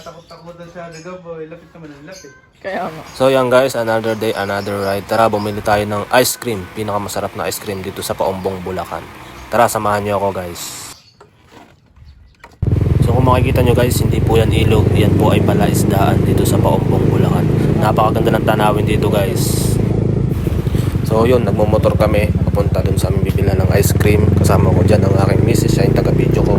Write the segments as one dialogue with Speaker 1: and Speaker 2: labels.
Speaker 1: Takot-takutan siya agad boy. Lapit naman ang lapit.
Speaker 2: Kaya nga.
Speaker 3: So yan guys, another day, another ride. Tara, bumili tayo ng ice cream. Pinakamasarap na ice cream dito sa Paumbong, Bulacan. Tara, samahan nyo ako guys. So kung makikita nyo guys, hindi po yan ilog. Yan po ay palaisdaan dito sa Paumbong, Bulacan. Napakaganda ng tanawin dito guys. So yun, nagmumotor kami papunta dun sa aming bibilan ng ice cream. Kasama ko dyan ang aking misis, siya yung taga-video ko.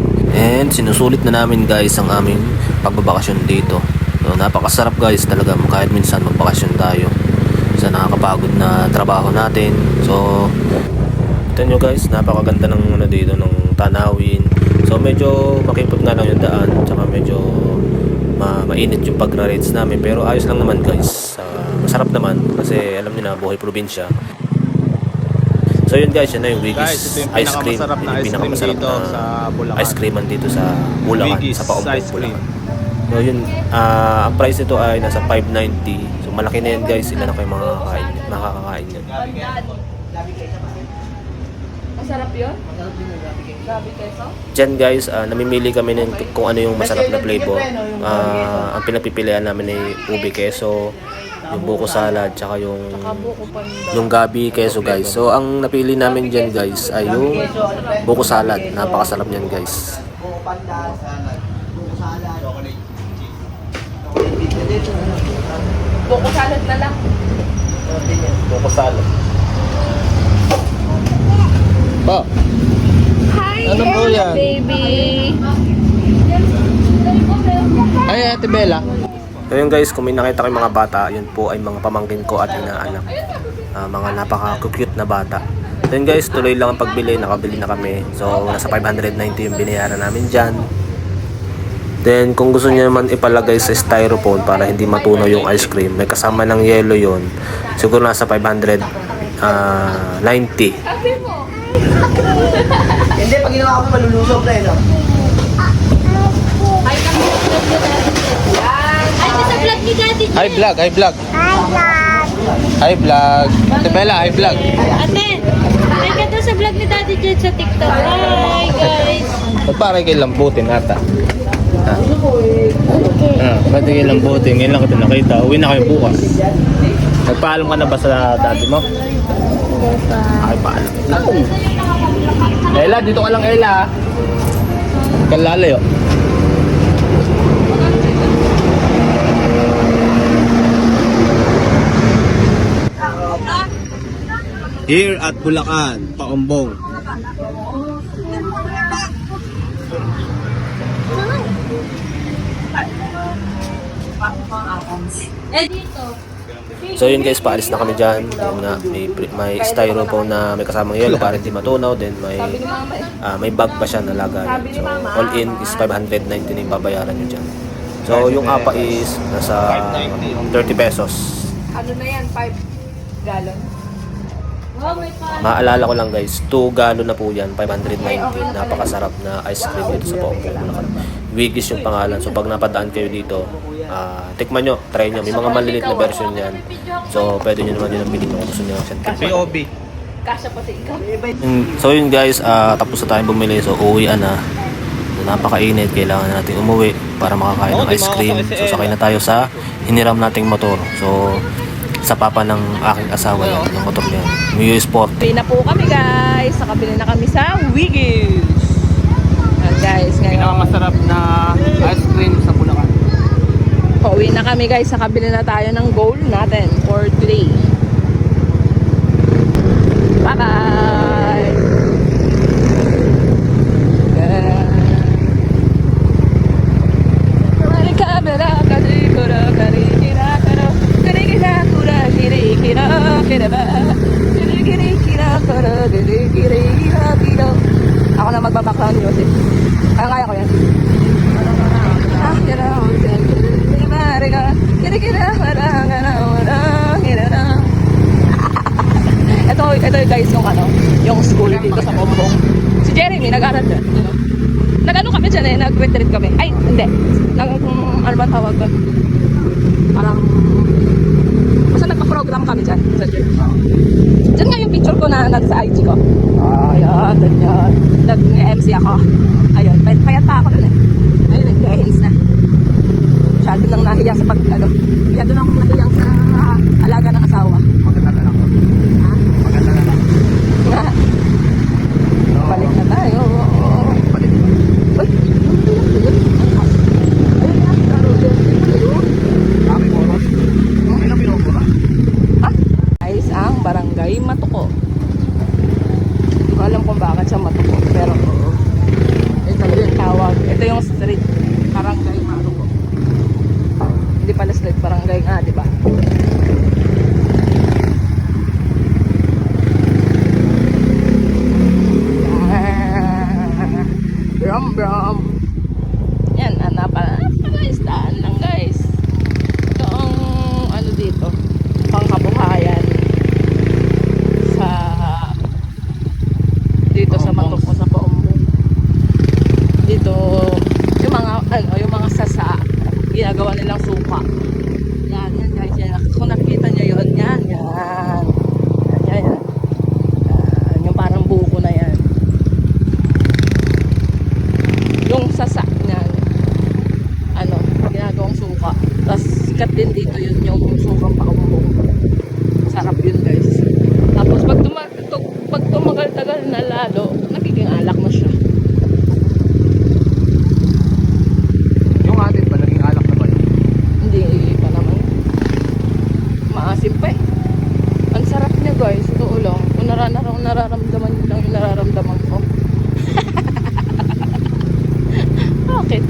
Speaker 3: And sinusulit na namin guys ang aming pagbabakasyon dito. So napakasarap guys talaga kahit minsan magbakasyon tayo sa nakakapagod na trabaho natin. So ito nyo guys, napakaganda ng ano dito, ng tanawin. So medyo makipot nga lang yung daan, tsaka medyo ma mainit yung pagra-rates namin. Pero ayos lang naman guys. Ah, masarap naman kasi alam niyo na buhay probinsya. So yun guys, yun na yung Wiggy's
Speaker 1: Guys, ito yung
Speaker 3: ice cream.
Speaker 1: na
Speaker 3: Yung
Speaker 1: ice cream
Speaker 3: pinakamasarap
Speaker 1: dito
Speaker 3: na
Speaker 1: sa Bulacan.
Speaker 3: Ice cream dito sa Bulacan,
Speaker 1: Wiggy's
Speaker 3: sa Paumpong
Speaker 1: ice cream.
Speaker 3: Bulacan. So yun, ah, ang price nito ay nasa 590. So malaki na yan guys, sila na kayo makakakain, makakakain yan.
Speaker 2: Masarap yun? Gabi keso?
Speaker 3: Diyan guys, ah, namimili kami ng kung ano yung masarap na flavor. Ah, ang pinagpipilian namin ay ube keso, yung buko salad, tsaka yung yung gabi keso guys. So ang napili namin diyan guys ay yung buko salad. Napakasarap niyan guys.
Speaker 2: Buko salad na lang.
Speaker 3: Buko salad. Ba,
Speaker 2: Hi,
Speaker 3: Ano po yan?
Speaker 2: baby.
Speaker 3: Ay, Ate Bella. So guys, kung may nakita kayong mga bata, yun po ay mga pamangkin ko at inaanak. Ah, mga napaka-cute na bata. Then guys, tuloy lang ang pagbili, nakabili na kami. So, nasa 590 yung binayaran namin dyan. Then, kung gusto niyo naman ipalagay sa styrofoam para hindi matunaw yung ice cream, may kasama ng yellow yon Siguro nasa 590.
Speaker 2: Sabi mo.
Speaker 4: Hindi, pag ginawa ko malulusog na yun. oh.
Speaker 2: Ay, kami sa vlog ni Daddy Yan. Ay, sa vlog ni Daddy
Speaker 3: Hi vlog, hi vlog. Hi vlog. Ate Bella, hi vlog.
Speaker 2: Ate, ay ka sa vlog ni Daddy Jed sa TikTok. Hi, guys.
Speaker 3: Parang kay lambutin ata? Ha? Ah, ba't kay lambutin? Ngayon lang kita nakita. Uwi na kayo bukas. Nagpaalam ka na ba sa daddy mo? Ay, paalam. Ella, dito ka lang Ella. Kalalayo.
Speaker 1: Here at Bulacan, Paumbong.
Speaker 2: Dito.
Speaker 3: So yun guys, paalis na kami dyan. Nga, may, may styrofoam na may kasamang yellow para hindi matunaw. Then may, ah, may bag pa siya na lagayan. So all in is 590 na yung babayaran nyo dyan. So yung apa is nasa 30 pesos.
Speaker 2: Ano na yan? 5 gallon?
Speaker 3: Maalala ko lang guys, 2 gallon na po yan, 590. Napakasarap na ice cream dito sa Paumpong Bulacan. Yung pangalan. So pag napadaan kayo dito, ah, tikman nyo, try nyo. May mga maliliit na version yan. So pwede nyo naman yun ang bilhin kung gusto nyo.
Speaker 1: POB.
Speaker 2: Kasha pati ikaw.
Speaker 3: So yun guys, ah, tapos na tayong bumili. So uuwian na. So, napakainit, kailangan natin umuwi para makakain ng ice cream. So sakay na tayo sa hiniram nating motor. So sa papa ng aking asawa yan, yung motor niya. Mio Sport.
Speaker 2: Uwi na po kami guys. Nakabili na kami sa Wiggies. Yan guys, ngayon.
Speaker 1: Pinakamasarap na ice cream sa Bulacan.
Speaker 2: Pauwi na kami guys. Nakabili na tayo ng goal natin for today. si Joseph. Kaya kaya ko yan. Ah, kira na ako. Diba, rika. Kira kira, parang na wala. Kira na. Ito, ito guys, yung ano, yung school dito sa Pombong. Si Jeremy, nag-aral dyan. Nag-ano kami dyan eh, nag-retreat kami. Ay, hindi. Nag, ano ba tawag doon? Parang, basta nagpa-program kami dyan sa church. Dyan nga yung picture ko na nasa IG ko. Ayan, ganyan. Nag-MC ako. Ayun, payat pa ako nun. Eh. Ayun, nag-hands na. Masyado nang nahiya sa pag, ano, masyado nang nahiyang sa siya Matuko, pero ito yung tawag. Ito yung street, barangay Matuko. Hindi pala street, barangay nga, di ba? Ah, Brom, brom. Yan, hanap pa. Napaka-istaan lang, guys. Ito ang ano dito, pangkabuhayan sa dito sa Matuko sa Paumbong. Dito yung mga ano, yung mga sasa ginagawa nilang suka. Yan, yan guys, yan. Kung nakita niyo yun, yan, yan. Yan, yan, yan. Yan, yung parang buko na yan. Yung sasa niyan, ano, ginagawang suka. Tapos sikat din dito yun yung sukang paumbong. Sarap yun guys. Tapos pag, tuma tu- pag tumagal-tagal na lalo, nagiging alak na siya.
Speaker 1: Yung atin ba, naging alak na ba yun?
Speaker 2: Hindi pa naman. Maasim pa eh. Ang sarap niya guys, totoo lang. Kung nara nara- nararamdaman niyo lang yung nararamdaman ko. Bakit?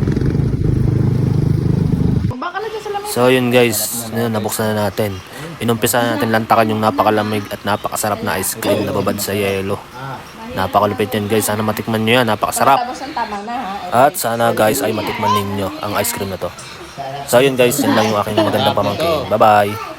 Speaker 2: Baka na dyan sa lamay.
Speaker 3: So yun guys, yun, nabuksan na natin. Inumpisa na natin lantakan yung napakalamig at napakasarap na ice cream na babad sa yelo. Napakalupit yan guys, sana matikman nyo yan, napakasarap. At sana guys ay matikman ninyo ang ice cream na to. So yun guys, yun lang yung aking magandang pamangkin. Bye bye!